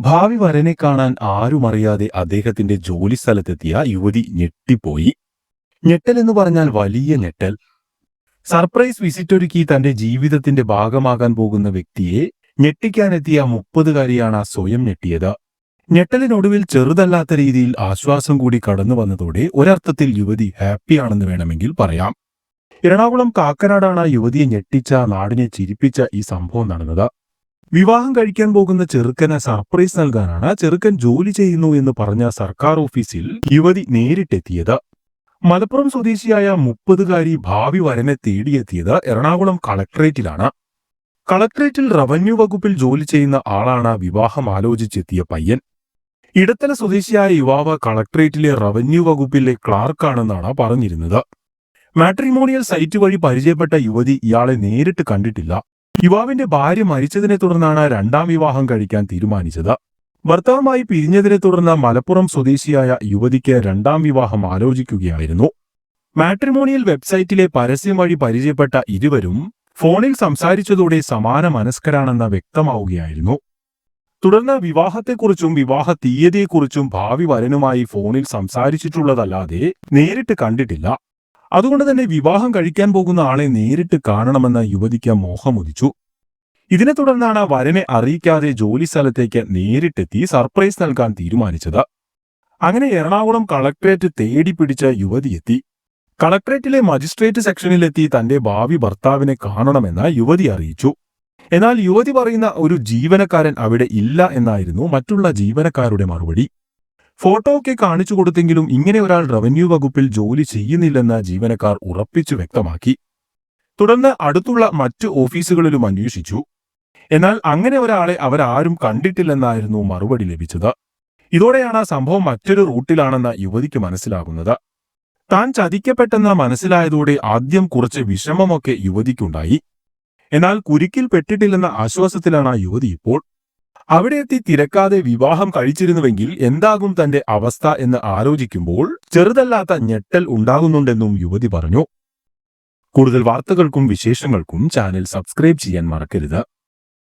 ഭാവി വരനെ കാണാൻ ആരും അറിയാതെ അദ്ദേഹത്തിന്റെ ജോലി സ്ഥലത്തെത്തിയ യുവതി ഞെട്ടിപ്പോയി. ഞെട്ടൽ എന്ന് പറഞ്ഞാൽ വലിയ ഞെട്ടൽ. സർപ്രൈസ് വിസിറ്റ് ഒരുക്കി തന്റെ ജീവിതത്തിന്റെ ഭാഗമാകാൻ പോകുന്ന വ്യക്തിയെ ഞെട്ടിക്കാനെത്തിയ മുപ്പതുകാരിയാണ് സ്വയം ഞെട്ടിയത്. ഞെട്ടലിനൊടുവിൽ ചെറുതല്ലാത്ത രീതിയിൽ ആശ്വാസം കൂടി കടന്നു വന്നതോടെ ഒരർത്ഥത്തിൽ യുവതി ഹാപ്പിയാണെന്ന് വേണമെങ്കിൽ പറയാം. എറണാകുളം കാക്കനാടാണ് യുവതിയെ ഞെട്ടിച്ച നാടിനെ ചിരിപ്പിച്ച ഈ സംഭവം നടന്നത്. വിവാഹം കഴിക്കാൻ പോകുന്ന ചെറുക്കന് സർപ്രൈസ് നൽകാനാണ് ചെറുക്കൻ ജോലി ചെയ്യുന്നു എന്ന് പറഞ്ഞ സർക്കാർ ഓഫീസിൽ യുവതി നേരിട്ടെത്തിയത്. മലപ്പുറം സ്വദേശിയായ മുപ്പതുകാരി ഭാവി വരനെ തേടിയെത്തിയത് എറണാകുളം കളക്ടറേറ്റിലാണ്. കളക്ടറേറ്റിൽ റവന്യൂ വകുപ്പിൽ ജോലി ചെയ്യുന്ന ആളാണ് വിവാഹം ആലോചിച്ചെത്തിയ പയ്യൻ. ഇടത്തല സ്വദേശിയായ യുവാവ് കളക്ടറേറ്റിലെ റവന്യൂ വകുപ്പിലെ ക്ലാർക്കാണെന്നാണ് പറഞ്ഞിരുന്നത്. മാട്രിമോണിയൽ സൈറ്റ് വഴി പരിചയപ്പെട്ട യുവതി ഇയാളെ നേരിട്ട് കണ്ടിട്ടില്ല. യുവാവിന്റെ ഭാര്യ മരിച്ചതിനെ തുടർന്നാണ് രണ്ടാം വിവാഹം കഴിക്കാൻ തീരുമാനിച്ചത്. ഭർത്താവുമായി പിരിഞ്ഞതിനെ തുടർന്ന് മലപ്പുറം സ്വദേശിയായ യുവതിക്ക് രണ്ടാം വിവാഹം ആലോചിക്കുകയായിരുന്നു. മാട്രിമോണിയൽ വെബ്സൈറ്റിലെ പരസ്യം വഴി പരിചയപ്പെട്ട ഇരുവരും ഫോണിൽ സംസാരിച്ചതോടെ സമാന മനസ്കരാണെന്ന് വ്യക്തമാവുകയായിരുന്നു. തുടർന്ന് വിവാഹത്തെക്കുറിച്ചും വിവാഹ തീയതിയെക്കുറിച്ചും ഭാവി വരനുമായി ഫോണിൽ സംസാരിച്ചിട്ടുള്ളതല്ലാതെ നേരിട്ട് കണ്ടിട്ടില്ല. അതുകൊണ്ട് തന്നെ വിവാഹം കഴിക്കാൻ പോകുന്ന ആളെ നേരിട്ട് കാണണമെന്ന യുവതിക്ക് മോഹമുദിച്ചു. ഇതിനെ തുടർന്നാണ് വരനെ അറിയിക്കാതെ ജോലി സ്ഥലത്തേക്ക് നേരിട്ടെത്തി സർപ്രൈസ് നൽകാൻ തീരുമാനിച്ചത്. അങ്ങനെ എറണാകുളം കളക്ട്രേറ്റ് തേടി പിടിച്ച യുവതിയെത്തി കളക്ട്രേറ്റിലെ മജിസ്ട്രേറ്റ് സെക്ഷനിലെത്തി തന്റെ ഭാവി ഭർത്താവിനെ കാണണമെന്ന് യുവതി അറിയിച്ചു. എന്നാൽ യുവതി പറയുന്ന ഒരു ജീവനക്കാരൻ അവിടെ ഇല്ല എന്നായിരുന്നു മറ്റുള്ള ജീവനക്കാരുടെ മറുപടി. ഫോട്ടോ ഒക്കെ കാണിച്ചു കൊടുത്തെങ്കിലും ഇങ്ങനെ ഒരാൾ റവന്യൂ വകുപ്പിൽ ജോലി ചെയ്യുന്നില്ലെന്ന് ജീവനക്കാർ ഉറപ്പിച്ചു വ്യക്തമാക്കി. തുടർന്ന് അടുത്തുള്ള മറ്റ് ഓഫീസുകളിലും അന്വേഷിച്ചു. എന്നാൽ അങ്ങനെ ഒരാളെ അവരാരും കണ്ടിട്ടില്ലെന്നായിരുന്നു മറുപടി ലഭിച്ചത്. ഇതോടെയാണ് സംഭവം മറ്റൊരു റൂട്ടിലാണെന്ന് യുവതിക്ക് മനസ്സിലാകുന്നത്. താൻ ചതിക്കപ്പെട്ടെന്ന് മനസ്സിലായതോടെ ആദ്യം കുറച്ച് വിഷമമൊക്കെ യുവതിക്കുണ്ടായി. എന്നാൽ കുരുക്കിൽ പെട്ടിട്ടില്ലെന്ന ആശ്വാസത്തിലാണ് യുവതി ഇപ്പോൾ. അവിടെ എത്തി തിരക്കാതെ വിവാഹം കഴിച്ചിരുന്നുവെങ്കിൽ എന്താകും തന്റെ അവസ്ഥ എന്ന് ആലോചിക്കുമ്പോൾ ചെറുതല്ലാത്ത ഞെട്ടൽ ഉണ്ടാകുന്നുണ്ടെന്നും യുവതി പറഞ്ഞു. കൂടുതൽ വാർത്തകൾക്കും വിശേഷങ്ങൾക്കും ചാനൽ സബ്സ്ക്രൈബ് ചെയ്യാൻ മറക്കരുത്.